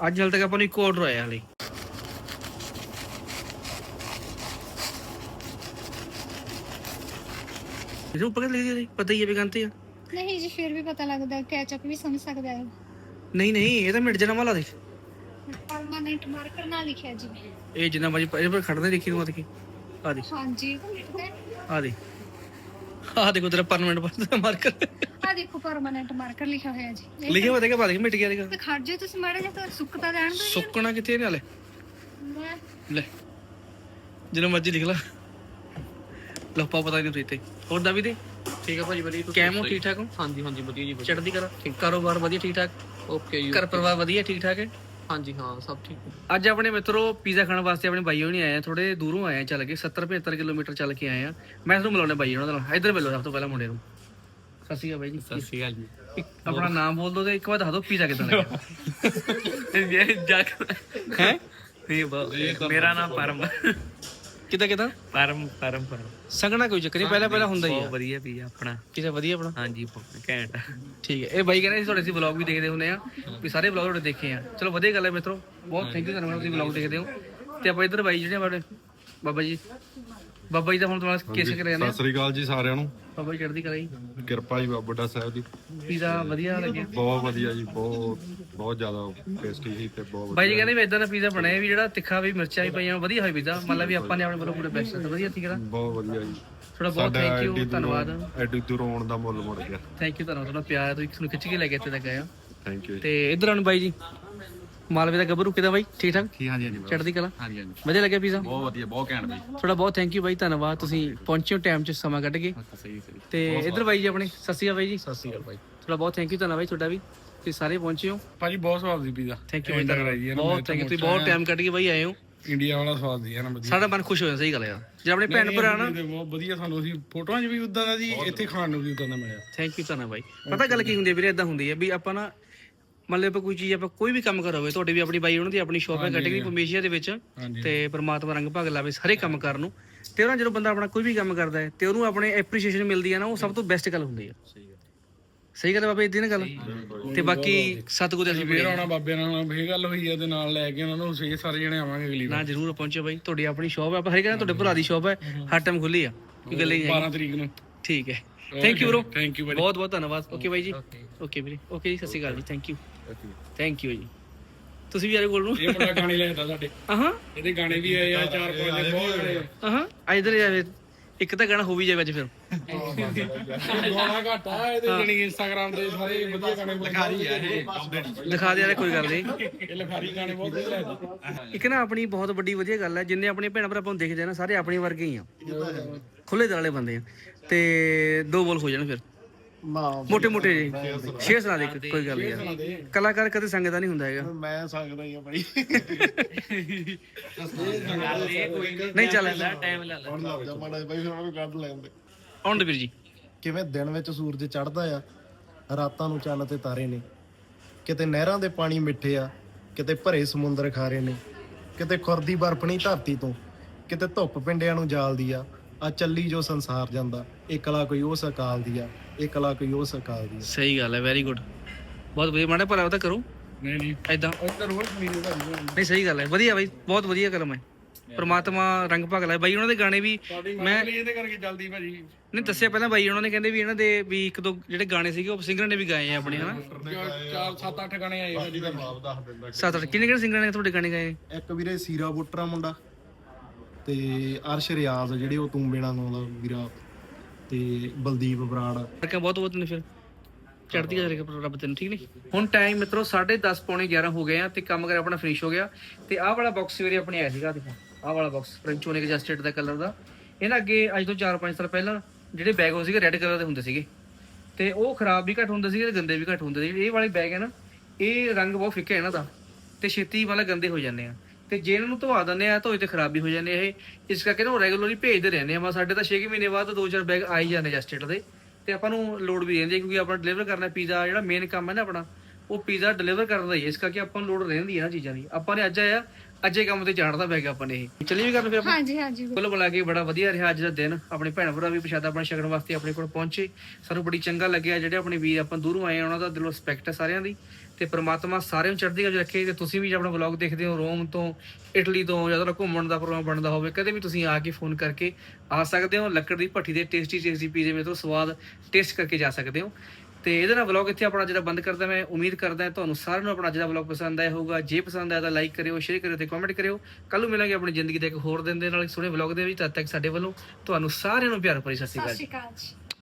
Speaker 1: ਅੱਜ ਹਾਲੇ ਤੱਕ ਆਪਾਂ ਨੂੰ ਇੱਕ ਆਰਡਰ ਆਇਆ ਹਲੇ। ਇਹਨੂੰ ਪਕੜ ਲਈ ਪਤਾ ਹੀ ਹੈ ਬੇਗੰਤੇ ਆ।
Speaker 3: ਨਹੀਂ ਜੀ ਫਿਰ ਵੀ ਪਤਾ ਲੱਗਦਾ ਕੈਚਅਪ ਵੀ ਸਮਝ ਸਕਦਾ ਹੈ।
Speaker 1: ਨਹੀਂ ਨਹੀਂ ਇਹ ਤਾਂ ਮਿੰਟ ਜਨਾ ਵਾਲਾ ਦੇਖ।
Speaker 3: ਪਰਮਾਨੈਂਟ ਮਾਰਕਰ ਨਾਲ ਲਿਖਿਆ ਜੀ।
Speaker 1: ਇਹ ਜਿੰਨਾ ਮਰਜ਼ੀ ਇਹ ਪਰ ਖੜਦੇ ਦੇਖੀ ਨੂੰ ਆ ਦੇਖੀ। ਆ ਦੇ
Speaker 3: ਹਾਂਜੀ
Speaker 1: ਆ ਦੇ ਆ ਦੇਖੋ। ਤੇਰਾ ਪਰਮਨੈਂਟ ਮਾਰਕਰ
Speaker 3: ਆ ਦੇਖੋ ਪਰਮਾਨੈਂਟ ਮਾਰਕਰ ਲਿਖਿਆ ਹੋਇਆ ਜੀ।
Speaker 1: ਲਿਖਿਆ ਹੋਇਆ ਦੇਖਾ ਪਾ ਦੇਖ ਮਿਟ ਗਿਆ ਦੇਖਾ
Speaker 3: ਤੇ ਖੜ ਜਾਓ ਤੁਸੀਂ ਮਾੜਾ ਜਿਹਾ ਤਾਂ ਸੁੱਕਤਾ ਜਾਣ ਦੋ
Speaker 1: ਸੁੱਕਣਾ ਕਿੱਥੇ ਇਹਨੇ ਹਲੇ ਲੈ ਜਿੰਨਾ ਮਰਜ਼ੀ ਲਿਖ ਲਾ। ਲੱਪਾ ਪਤਾ ਨਹੀਂ ਤੇ ਹੋਰ ਦਾ ਵੀ ਦੇ?
Speaker 5: ਠੀਕ ਹੈ ਭਾਜੀ ਵਧੀਆ
Speaker 1: ਕੈਮੋ ਠੀਕ ਠਾਕ ਹੋ?
Speaker 5: ਹਾਂਜੀ ਹਾਂਜੀ ਵਧੀਆ ਜੀ ਵਧੀਆ।
Speaker 1: ਚੜਦੀ ਕਰਾ ਕਾਰੋਬਾਰ ਵਧੀਆ ਠੀਕ ਠਾਕ
Speaker 5: ਓਕੇ ਜੀ
Speaker 1: ਘਰ ਪਰਿਵਾਰ ਵਧੀਆ ਠੀਕ ਠਾਕ ਹੈ?
Speaker 5: ਹਾਂਜੀ ਹਾਂ ਸਭ ਠੀਕ। ਹੈ
Speaker 1: ਅੱਜ ਆਪਣੇ ਮਿੱਤਰੋ ਪੀਜ਼ਾ ਖਾਣ ਵਾਸਤੇ ਆਪਣੇ ਬਾਈ ਹੋਣੀ ਆਏ ਆ ਥੋੜੇ ਦੂਰੋਂ ਆਏ ਆ ਚੱਲ ਕੇ 70 75 ਕਿਲੋਮੀਟਰ ਚੱਲ ਕੇ ਆਏ ਆ। ਮੈਂ ਤੁਹਾਨੂੰ ਮਿਲਾਉਣਾ ਬਾਈ ਉਹਨਾਂ ਨਾਲ। ਇੱਧਰ ਮਿਲੋ ਸਭ ਤੋਂ ਪਹਿਲਾਂ ਮੁੰਡੇ ਨੂੰ। ਸਤਿ ਸ਼੍ਰੀ ਅਕਾਲ ਬਾਈ ਜੀ।
Speaker 5: ਸਤਿ ਸ਼੍ਰੀ ਅਕਾਲ ਜੀ।
Speaker 1: ਇੱਕ ਆਪਣਾ ਨਾਮ ਬੋਲ ਦੋ ਤੇ ਇੱਕ ਵਾਰ ਦੱਸ ਦੋ ਪੀਜ਼ਾ ਕਿਦਾਂ ਲੱਗਿਆ
Speaker 5: ਇਹ ਜੱਗ
Speaker 1: ਹੈ?
Speaker 5: ਇਹ ਮੇਰਾ ਨਾਮ ਪਰਮ
Speaker 1: ਕਿਦਾਂ ਕਿਦਾਂ?
Speaker 5: ਪਰਮ ਪਰਮ ਪਰਮ।
Speaker 1: ਸੰਗਣਾ ਕੋਈ ਚੱਕਰ ਨਹੀਂ ਪਹਿਲਾਂ ਪਹਿਲਾਂ ਹੁੰਦਾ ਹੀ
Speaker 5: ਬਹੁਤ
Speaker 1: ਆ
Speaker 5: ਵਧੀਆ ਵੀ ਆਪਣਾ।
Speaker 1: ਪੀਜ਼ਾ ਵਧੀਆ ਆਪਣਾ?
Speaker 5: ਹਾਂਜੀ ਬਹੁਤ ਘੈਂਟ।
Speaker 1: ਠੀਕ ਹੈ। ਇਹ ਬਾਈ ਕਹਿੰਦੇ ਸੀ ਤੁਹਾਡੇ ਅਸੀਂ ਵਲੌਗ ਵੀ ਦੇਖਦੇ ਹੁੰਦੇ ਆ ਵੀ ਸਾਰੇ ਵਲੌਗ ਤੁਹਾਡੇ ਦੇਖੇ ਆ। ਚਲੋ ਵਧੀਆ ਗੱਲ ਹੈ ਮਿੱਤਰੋ। ਬਹੁਤ ਥੈਂਕ ਯੂ ਧੰਨਵਾਦ ਤੁਸੀਂ ਵਲੌਗ ਦੇਖਦੇ ਹੋ। ਤੇ ਆਪਾਂ ਇੱਧਰ ਬਾਈ ਜਿਹੜੇ ਆਪਣੇ ਬਾਬਾ ਜੀ। ਬਾਬਾ ਜੀ ਦਾ ਹੁਣ ਤੁਹਾਡਾ ਕੇਸ ਕਰਿਆ ਜਾਂਦੇ
Speaker 6: ਸਤਿ ਸ੍ਰੀ ਅਕਾਲ ਜੀ ਸਾਰਿਆਂ ਨੂੰ।
Speaker 1: ਬਾਬਾ ਜੀ ਚੜ੍ਹਦੀ ਕਰਾਈ
Speaker 6: ਕਿਰਪਾ ਜੀ ਬਾਬਾ ਬੁੱਢਾ ਸਾਹਿਬ ਦੀ।
Speaker 1: ਪੀਜ਼ਾ ਵਧੀਆ ਲੱਗਿਆ।
Speaker 6: ਬਹੁਤ ਵਧੀਆ ਜੀ ਬਹੁਤ ਬਹੁਤ ਜ਼ਿਆਦਾ ਟੇਸਟੀ ਸੀ ਤੇ ਬਹੁਤ
Speaker 1: ਬਾਈ ਜੀ ਕਹਿੰਦੇ ਵੀ ਇਦਾਂ ਦਾ ਪੀਜ਼ਾ ਬਣਾਇਆ ਵੀ ਜਿਹੜਾ ਤਿੱਖਾ ਵੀ ਮਿਰਚਾਂ ਵੀ ਪਈਆਂ ਵਧੀਆ ਹੋਏ ਪੀਜ਼ਾ। ਮਤਲਬ ਵੀ ਆਪਾਂ ਨੇ ਆਪਣੇ ਵੱਲੋਂ ਪੂਰੇ ਬੈਸਟ ਵਧੀਆ ਠੀਕ ਹੈ
Speaker 6: ਬਹੁਤ ਵਧੀਆ ਜੀ।
Speaker 1: ਥੋੜਾ ਬਹੁਤ ਥੈਂਕ ਯੂ ਧੰਨਵਾਦ।
Speaker 6: ਐਡੀ ਦੂਰੋਂ ਆਉਣ ਦਾ ਮੁੱਲ ਮੁੜ ਗਿਆ।
Speaker 1: ਥੈਂਕ ਯੂ ਧੰਨਵਾਦ। ਤੁਹਾਡਾ ਪਿਆਰ ਤੁਸੀਂ ਖਿੱਚ ਕੇ ਲੈ ਕੇ ਇੱਥੇ ਤੱਕ ਆਏ ਹੋ।
Speaker 6: ਥੈਂਕ ਯੂ
Speaker 1: ਤੇ ਇਧਰ ਆਣ ਬਾਈ ਜੀ। ਮਾਲਵੇ ਦਾ ਗੱਭਰੂ ਕਿਦਾਂ ਬਾਈ? ਠੀਕ ਠਾਕ?
Speaker 7: ਜੀ ਹਾਂਜੀ ਹਾਂਜੀ
Speaker 1: ਚੜ੍ਹਦੀ ਕਲਾ?
Speaker 7: ਹਾਂਜੀ ਹਾਂਜੀ।
Speaker 1: ਵਧੀਆ ਲੱਗਿਆ ਪੀਜ਼ਾ
Speaker 7: ਬਹੁਤ ਵਧੀਆ ਬਹੁਤ ਘੈਂਟ ਬਈ।
Speaker 1: ਤੁਹਾਡਾ ਬਹੁਤ ਥੈਂਕ ਯੂ ਬਾਈ ਧੰਨਵਾਦ। ਤੁਸੀਂ ਪਹੁੰਚੇ ਹੋ ਟਾਈਮ 'ਚ ਸਮਾਂ ਕੱਢ ਕੇ।
Speaker 7: ਸਹੀ ਸਹੀ।
Speaker 1: ਤੇ ਇਧਰ ਬਾਈ ਜੀ ਆਪਣੇ ਸਤਿ ਸ਼੍ਰੀ ਅਕਾਲ ਬਾਈ ਜੀ।
Speaker 7: ਸਤਿ ਸ਼੍ਰੀ ਅਕਾਲ ਬਾਈ।
Speaker 1: ਤੁਹਾਡਾ ਬਹੁਤ ਥੈਂਕ ਯੂ ਧੰਨਵਾਦ ਬਾਈ ਤੁਹਾਡਾ ਵੀ। ਤੁਸੀਂ ਸਾਰੇ ਪਹੁੰਚੇ ਹੋ।
Speaker 8: ਭਾਜੀ ਬਹੁਤ ਸਵਾਦ ਸੀ ਪੀਜ਼ਾ
Speaker 1: ਥੈਂਕ ਯੂ ਬਾਈ ਧੰਨਵਾਦ। ਬਹੁਤ ਥੈਂਕ ਯੂ ਤੁਸੀਂ ਬਹੁਤ ਟਾਈਮ ਕੱਢ ਕੇ ਬਾਈ ਆਏ ਹੋ।
Speaker 8: ਇੰਡੀਆ ਵਾਲਾ ਸਵਾਦ ਸੀ ਨਾ ਵਧੀਆ।
Speaker 1: ਸਾਡਾ ਮਨ ਖੁਸ਼ ਹੋ ਜਾਂਦਾ ਸਹੀ ਗੱਲ ਹੈ ਜੇ ਆਪਣੇ ਭੈਣ ਭਰਾ ਨਾ
Speaker 8: ਬਹੁਤ ਵਧੀਆ ਸਾਨੂੰ ਅਸੀਂ ਫੋਟੋਆਂ 'ਚ ਵੀ ਉਦਾਂ ਦਾ ਜੀ ਇੱਥੇ ਖਾਣ ਨੂੰ ਵੀ ਉਦਾਂ ਦਾ ਮਿਲਿਆ।
Speaker 1: ਥੈਂਕ ਯੂ ਧੰਨਵਾਦ ਬਾਈ। ਪਤਾ ਗੱਲ ਕੀ ਹੁੰਦੀ ਹੈ ਵੀਰੇ ਇਦਾਂ ਹੁੰਦੀ ਹੈ ਵੀ ਆਪਾਂ ਨਾ ਆਪਾਂ ਕੋਈ ਚੀਜ਼ ਆਪਾਂ ਕੋਈ ਵੀ ਕੰਮ ਕਰ ਹੋਵੇ ਤੁਹਾਡੇ ਵੀ ਆਪਣੀ ਬਾਈ ਉਹਨਾਂ ਦੀ ਆਪਣੀ ਸ਼ਾਪ ਹੈ ਕੈਟੇਗਰੀ ਪਮੇਸ਼ੀਆ ਦੇ ਵਿੱਚ
Speaker 8: ਹਾਂਜੀ।
Speaker 1: ਤੇ ਪ੍ਰਮਾਤਮਾ ਰੰਗ ਭਾਗ ਲਾਵੇ ਸਾਰੇ ਕੰਮ ਕਰਨ ਨੂੰ। ਤੇ ਉਹਨਾਂ ਜਦੋਂ ਬੰਦਾ ਆਪਣਾ ਕੋਈ ਵੀ ਕੰਮ ਕਰਦਾ ਹੈ ਤੇ ਉਹਨੂੰ ਆਪਣੇ ਐਪਰੀਸ਼ੀਏਸ਼ਨ ਮਿਲਦੀ ਹੈ ਨਾ ਉਹ ਸਭ ਤੋਂ ਬੈਸਟ ਗੱਲ ਹੁੰਦੀ ਹੈ। ਸਹੀ ਗੱਲ। ਹੈ ਬਾਬਾ ਇਦਾਂ ਨਾ ਗੱਲ? ਤੇ ਬਾਕੀ ਸਤਿਗੁਰੂ ਦੇ ਅਸੀਂ
Speaker 8: ਫੇਰ ਆਉਣਾ ਬਾਬੇ ਨਾਲ ਫੇਰ ਗੱਲ ਹੋਈ ਹੈ ਤੇ ਨਾਲ ਲੈ ਕੇ ਉਹਨਾਂ ਨੂੰ ਸੇ ਸਾਰੇ ਜਣੇ ਆਵਾਂਗੇ ਅਗਲੀ
Speaker 1: ਨਾ
Speaker 8: ਵਾਰ।
Speaker 1: ਜਰੂਰ ਪਹੁੰਚੋ ਬਾਈ ਤੁਹਾਡੀ ਆਪਣੀ ਸ਼ਾਪ ਹੈ ਆਪਾਂ ਹਰੇ ਕਹਿੰਦੇ ਤੁਹਾਡੇ ਭਰਾ ਦੀ ਸ਼ਾਪ ਹੈ ਹਰ ਟਾਈਮ ਖੁੱਲੀ ਆ ਕੋਈ ਗੱਲ ਨਹੀਂ
Speaker 8: 12 ਤਰੀਕ ਨੂੰ।
Speaker 1: ਠੀਕ ਹੈ। Thank you bro
Speaker 8: thank you
Speaker 1: ਬਹੁਤ ਬਹੁਤ ਧੰਨਵਾਦ। ਓਕੇ ਬਾਈ ਜੀ। ਓਕੇ ਵੀਰੇ। ਓਕੇ ਜੀ ਸਤਿ ਸ਼੍ਰੀ ਅਕਾਲ ਜੀ। ਥੈਂਕ ਯੂ ਥੈਂਕ ਯੂ ਜੀ। ਤੁਸੀਂ ਵੀ ਆਰੇ ਕੋਲ ਨੂੰ?
Speaker 8: ਇਹ ਮੁੰਡਾ ਗਾਣੇ ਲੈਂਦਾ ਸਾਡੇ।
Speaker 1: ਆਹਾਂ।
Speaker 8: ਇਹਦੇ ਗਾਣੇ ਵੀ ਆਏ ਆ ਚਾਰ ਪੰਜ ਦੇ ਬਹੁਤ ਗਾਣੇ
Speaker 1: ਆਹਾਂ। ਆ ਇਧਰ ਜਾਵੇ ਇੱਕ ਤਾਂ ਗਾਣਾ ਹੋ ਵੀ ਜਾਵੇ ਅੱਜ ਫਿਰ।
Speaker 8: ਗਾਣਾ ਘੱਟ ਇਹਦੇ ਜਣੀ ਇੰਸਟਾਗ੍ਰam ਤੇ ਸਾਰੇ ਵਧੀਆ ਗਾਣੇ ਲਿਖਾਰੀ ਆ ਇਹ
Speaker 1: ਦਿਖਾ ਦੇ ਯਾਰ ਕੋਈ ਗੱਲ ਨਹੀਂ।
Speaker 8: ਇਹ ਲਿਖਾਰੀ ਗਾਣੇ ਬਹੁਤ ਵਧੀਆ ਲੱਗਦੇ।
Speaker 1: ਇੱਕ ਨਾ ਆਪਣੀ ਬਹੁਤ ਵੱਡੀ ਵਧੀਆ ਗੱਲ ਹੈ ਜਿੰਨੇ ਆਪਣੇ ਭੈਣ ਭਰਾ ਆਪਾਂ ਨੂੰ ਦੇਖਦੇ ਆ ਨਾ ਸਾਰੇ ਆਪਣੇ ਵਰਗੇ ਹੀ ਆ। ਖੁੱਲੇ ਦਿਲ ਵਾਲੇ ਬੰਦੇ ਆ। ਤੇ ਦੋ ਬੋਲ ਹੋ ਜਾਣ ਫਿਰ। ਮੋਟੇ ਮੋਟੇ ਜੀ। ਛੇ ਸੁਣਾ ਦੇ। ਕੋਈ ਗੱਲ ਨਹੀਂ। ਯਾਰ। ਕਲਾਕਾਰ ਕਦੇ ਸੰਗ ਦਾ ਨਹੀਂ ਹੁੰਦਾ ਹੈਗਾ।
Speaker 2: ਮੈਂ ਸੰਗਦਾ ਹੀ ਆ ਬਾਈ
Speaker 1: ਨਹੀਂ। ਚੱਲ
Speaker 5: ਟਾਈਮ ਲੈ ਲੈ।
Speaker 2: ਹੁਣ ਲੱਗ ਜਾ ਮਾੜਾ ਜਿਹਾ ਬਾਈ ਫਿਰ ਉਹਨੂੰ ਕੱਢ ਲੈਂਦੇ।
Speaker 1: ਆਉਣ ਦੇ ਵੀਰ ਜੀ।
Speaker 2: ਕਿਵੇਂ ਦਿਨ ਵਿੱਚ ਸੂਰਜ ਚੜ੍ਹਦਾ ਆ ਰਾਤਾਂ ਨੂੰ ਚੰਨ ਤੇ ਤਾਰੇ ਨੇ। ਕਿਤੇ ਨਹਿਰਾਂ ਦੇ ਪਾਣੀ ਮਿੱਠੇ ਆ ਕਿਤੇ ਭਰੇ ਸਮੁੰਦਰ ਖਾਰੇ ਨੇ। ਕਿਤੇ ਖੁਰਦੀ ਬਰਫਣੀ ਧਰਤੀ ਤੋਂ ਕਿਤੇ ਧੁੱਪ ਪਿੰਡਿਆਂ ਨੂੰ ਜਾਲਦੀ ਆ। ਆ ਚੱਲੀ ਜੋ ਸੰਸਾਰ ਜਾਂਦਾ ਇਹ ਕਲਾ ਕੋਈ ਉਸ ਅਕਾਲ ਦੀ ਆ। ਇਹ ਕਲਾ ਕੋਈ ਉਸ ਅਕਾਲ ਦੀ ਆ।
Speaker 1: ਸਹੀ ਗੱਲ ਹੈ ਵੈਰੀ ਗੁੱਡ ਬਹੁਤ ਵਧੀਆ ਮਾੜਾ ਭਰਾ ਤਾਂ ਕਰੋ।
Speaker 8: ਨਹੀਂ ਨਹੀਂ।
Speaker 1: ਐਦਾਂ
Speaker 8: ਇੱਧਰ ਰੋਜ਼ ਮੀਨੇ ਦਾ
Speaker 1: ਨਹੀਂ ਸਹੀ ਗੱਲ ਹੈ ਵਧੀਆ ਬਾਈ ਬਹੁਤ ਵਧੀਆ ਕਲਮ ਹੈ। ਪ੍ਰਮਾਤਮਾ ਰੰਗ ਭਗ ਲਾਏ। ਬਾਈ ਉਹਨਾਂ ਦੇ ਗਾਣੇ ਵੀ
Speaker 8: ਮੈਂ ਇਹਦੇ ਕਰਕੇ ਜਲਦੀ ਭਾਜੀ।
Speaker 1: ਨਹੀਂ ਦੱਸਿਆ ਪਹਿਲਾਂ ਬਾਈ ਉਹਨਾਂ ਨੇ ਕਹਿੰਦੇ ਵੀ ਇਹਨਾਂ ਦੇ ਵੀ ਇੱਕ ਦੋ ਜਿਹੜੇ ਗਾਣੇ ਸੀਗੇ ਉਹ ਸਿੰਗਰ ਨੇ ਵੀ ਗਾਏ ਆ ਆਪਣੇ ਹਨਾ?
Speaker 8: ਚਾਰ ਸੱਤ ਅੱਠ ਗਾਣੇ ਆਏ ਭਾਜੀ ਘਰ।
Speaker 1: ਸੱਤ ਅੱਠ। ਕਿੰਨੇ ਕਿੰਨੇ ਸਿੰਗਰਾਂ ਨੇ ਤੁਹਾਡੇ ਗਾਣੇ ਗਾਏ?
Speaker 2: ਇੱਕ ਵੀਰੇ ਸੀਰਾ ਬੁੱਟਰਾ ਮੁੰਡਾ ਤੇ ਅਰਸ਼ ਰਿਆਜ਼ ਜਿਹੜੇ ਉਹ ਤੂੰ ਬਿਨਾ ਗਾਉਂਦਾ ਵੀਰਾ। ਤੇ ਬਲਦੀਪ ਬਰਾੜ।
Speaker 1: ਫਰਕਾਂ ਬਹੁਤ ਬਹੁਤ ਨੇ ਫਿਰ। ਚੜਦੀ ਕਰੇ ਰੱਬ ਤੈਨੂੰ, ਠੀਕ ਨਹੀਂ? ਹੁਣ ਟਾਈਮ ਮਿੱਤਰੋ 10:30 ਪੌਣੇ 11 ਹੋ ਗਏ ਆ ਤੇ ਕੰਮ ਕਰ ਆਪਣਾ ਫਿਨਿਸ਼ ਹੋ ਗਿਆ। ਤੇ ਆਹ ਵਾਲਾ ਬਾਕਸ ਸਵੇਰੇ ਆਪਣੇ ਆਇਆ ਸੀਗਾ, ਦੇਖੋ। ਆਹ ਵਾਲਾ ਬਾਕਸ ਫ੍ਰੈਂਚ ਹੋਣੇ ਐਡਜਸਟਡ ਦਾ ਕਲਰ ਦਾ। ਇਹਨਾਂ ਅੱਗੇ ਅੱਜ ਤੋਂ 4-5 ਸਾਲ ਪਹਿਲਾਂ ਜਿਹੜੇ ਬੈਗ ਹੋ ਸੀਗੇ ਰੈੱਡ ਕਲਰ ਦੇ ਹੁੰਦੇ ਸੀਗੇ। ਤੇ ਉਹ ਖਰਾਬ ਵੀ ਘੱਟ ਹੁੰਦੇ ਸੀਗੇ ਤੇ ਗੰਦੇ ਵੀ ਘੱਟ ਹੁੰਦੇ ਸੀ ਇਹ ਵਾਲੇ ਬੈਗ ਹੈ ਨਾ, ਇਹ ਰੰਗ ਬਹੁਤ ਫਿੱਕਾ ਹੈ ਇਹਨਾਂ ਦਾ। ਤੇ ਛੇਤੀ ਵਾਲਾ ਗੰਦੇ ਹੋ ਜਾਂਦੇ ਆ। ਤੇ ਜੇ ਇਹਨਾਂ ਨੂੰ ਧਵਾ ਦਿੰਦੇ ਆ, ਧੋਏ ਤੇ ਖਰਾਬੀ ਹੋ ਜਾਂਦੇ ਇਹ। ਇਸ ਕਰਕੇ ਨਾ ਰੈਗੂਲਰਲੀ ਭੇਜਦੇ ਰਹਿੰਦੇ ਆ। ਮੈਂ ਸਾਡੇ ਤਾਂ 6 ਮਹੀਨੇ ਬਾਅਦ ਦੋ ਚਾਰ ਬੈਗ ਆ ਹੀ ਜਾਂਦੇ ਜਸਟੇਟ ਦੇ। ਤੇ ਆਪਾਂ ਨੂੰ ਲੋਡ ਵੀ ਰਹਿੰਦੀ ਹੈ ਕਿਉਂਕਿ ਆਪਣਾ ਡਿਲੀਵਰ ਕਰਨਾ ਪੀਜ਼ਾ ਜਿਹੜਾ ਮੇਨ ਕੰਮ ਹੈ ਨਾ ਆਪਣਾ, ਉਹ ਪੀਜ਼ਾ ਡਿਲੀਵਰ ਕਰਨ ਦਾ ਹੀ ਹੈ ਇਸ ਕਰਕੇ ਆਪਾਂ ਨੂੰ ਲੋਡ ਰਹਿੰਦੀ ਹੈ ਨਾ ਚੀਜ਼ਾਂ ਦੀ। ਆਪਾਂ ਨੇ ਅੱਜ ਆਇਆ ਅੱਜੇ ਕੰਮ ਤੇ ਚਾੜਦਾ ਬੈਗ ਆਪਾਂ ਨੇ ਇਹ। ਚੱਲੀਏ ਵੀ ਕਰਨ ਫਿਰ ਆਪਾਂ?
Speaker 3: ਹਾਂਜੀ ਹਾਂਜੀ।
Speaker 1: ਕੁੱਲ ਮਿਲਾ ਕੇ ਬੜਾ ਵਧੀਆ ਰਿਹਾ ਅੱਜ ਦਾ ਦਿਨ। ਆਪਣੇ ਭੈਣ ਭਰਾ ਵੀ ਪ੍ਰਸ਼ਾਦਾ ਆਪਣਾ ਛਕਣ ਵਾਸਤੇ ਆਪਣੇ ਕੋਲ ਪਹੁੰਚੇ। ਸਾਨੂੰ ਬੜੀ ਚੰਗਾ ਲੱਗਿਆ ਜਿਹੜੇ ਆਪਣੇ ਵੀਰ ਆਪਾਂ ਦੂਰੋਂ ਆਏ ਆ ਉਹਨਾਂ ਦਾ ਦਿਲੋਂ ਰਿਸਪੈਕਟ ਹੈ ਸਾਰਿਆਂ ਦੀ। ਤੇ ਪ੍ਰਮਾਤਮਾ ਸਾਰਿਆਂ ਨੂੰ ਚੜ੍ਹਦੀ ਕਲਾ 'ਚ ਰੱਖੇ। ਤੇ ਤੁਸੀਂ ਵੀ ਜੇ ਆਪਣਾ ਵਲੌਗ ਦੇਖਦੇ ਹੋ ਰੋਮ ਤੋਂ ਇਟਲੀ ਤੋਂ ਜਾਂ ਤਾਂ ਘੁੰਮਣ ਦਾ ਪ੍ਰੋਗਰਾਮ ਬਣਦਾ ਹੋਵੇ ਕਦੇ ਵੀ ਤੁਸੀਂ ਆ ਕੇ ਫੋਨ ਕਰਕੇ ਆ ਸਕਦੇ ਹੋ। ਲੱਕੜ ਦੀ ਭੱਠੀ ਦੇ ਟੇਸਟੀ ਟੇਸਟੀ ਪੀਜ਼ੇ ਮੇ ਤੋਂ ਸਵਾਦ ਟੇਸਟ ਕਰਕੇ ਜਾ ਸਕਦੇ ਹੋ। ਤੇ ਇਹਦੇ ਨਾਲ ਵਲੌਗ ਇੱਥੇ ਆਪਣਾ ਜਿਹੜਾ ਬੰਦ ਕਰਦਾ, ਮੈਂ ਉਮੀਦ ਕਰਦਾ ਤੁਹਾਨੂੰ ਸਾਰਿਆਂ ਨੂੰ ਆਪਣਾ ਜਿਹੜਾ ਵਲੌਗ ਪਸੰਦ ਆਇਆ ਹੋਊਗਾ। ਜੇ ਪਸੰਦ ਆਇਆ ਤਾਂ ਲਾਈਕ ਕਰਿਓ ਸ਼ੇਅਰ ਕਰਿਓ ਤੇ ਕਮੈਂਟ ਕਰਿਓ। ਕੱਲ ਨੂੰ ਮਿਲਾਂਗੇ ਆਪਣੀ ਜ਼ਿੰਦਗੀ ਦੇ ਇੱਕ ਹੋਰ ਦਿਨ ਦੇ ਨਾਲ, ਇੱਕ ਸੋਹਣੇ ਵਲੌਗ ਦੇ ਵਿੱਚ। ਤਦ ਤੱਕ ਸਾਡੇ ਵੱਲੋਂ ਤੁਹਾਨੂੰ ਸਾਰਿਆਂ ਨੂੰ ਪਿਆਰ ਭਰੀ ਸਤਿ ਸ਼੍ਰੀ ਅਕਾਲ
Speaker 3: ਸ਼੍ਰੀ ਅਕਾਲ ਜੀ।